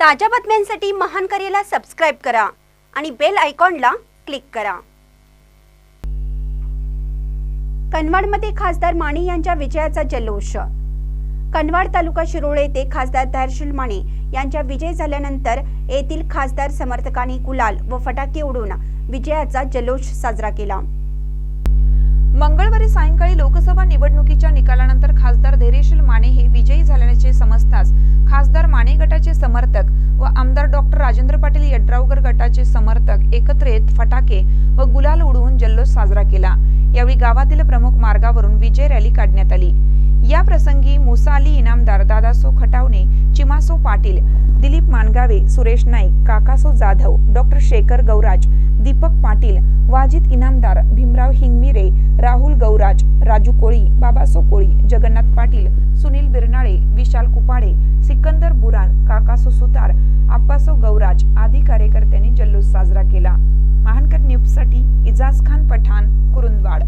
ताज्या बातम्यांसाठी महान करेला सबस्क्राईब करा आणि बेल आयकॉनला क्लिक करा. कनवाडमध्ये खासदार माने यांच्या विजयाचा जल्लोष. कनवाड तालुका शिरोळे येथे खासदार धैर्यशील माने यांच्या विजय झाल्यानंतर येथील खासदार समर्थकांनी गुलाल व फटाके उडून विजयाचा जल्लोष साजरा केला. मंगळवारी सायंकाळी लोकसभा निवडणुकी निकालानंतर खासदार धैर्यशील माने हे विजयी झाल्याचे समजताच खासदार माने गटाचे समर्थक व आमदार डॉक्टर राजेंद्र पाटील यड्रावकर गटाचे समर्थक एकत्र येत फटाके व गुलाल उडवून जल्लोष साजरा केला. यावेळी गावातील प्रमुख मार्गावरून विजय रॅली काढण्यात आली. या प्रसंगी मुसा अली इनामदार दादासो खटावणे चिमासो पाटील दिलीप मानगावे सुरेश नाईक काकासो जाधव डॉक्टर शेखर गौराज दीपक पाटील वाजिद इनामदार भीमराव हिंगमिरे राहुल गौराज राजू कोळी बाबासो कोळी जगन्नाथ पाटील सुनील बिरनाळे विशाल कुपाडे सिकंद बुरान सुतार आप्पासो गौराज आदी कार्यकर्त्यांनी जल्लोष साजरा केला. महानकर न्यूजसाठी इजाज खान पठाण कुरुंदवाड.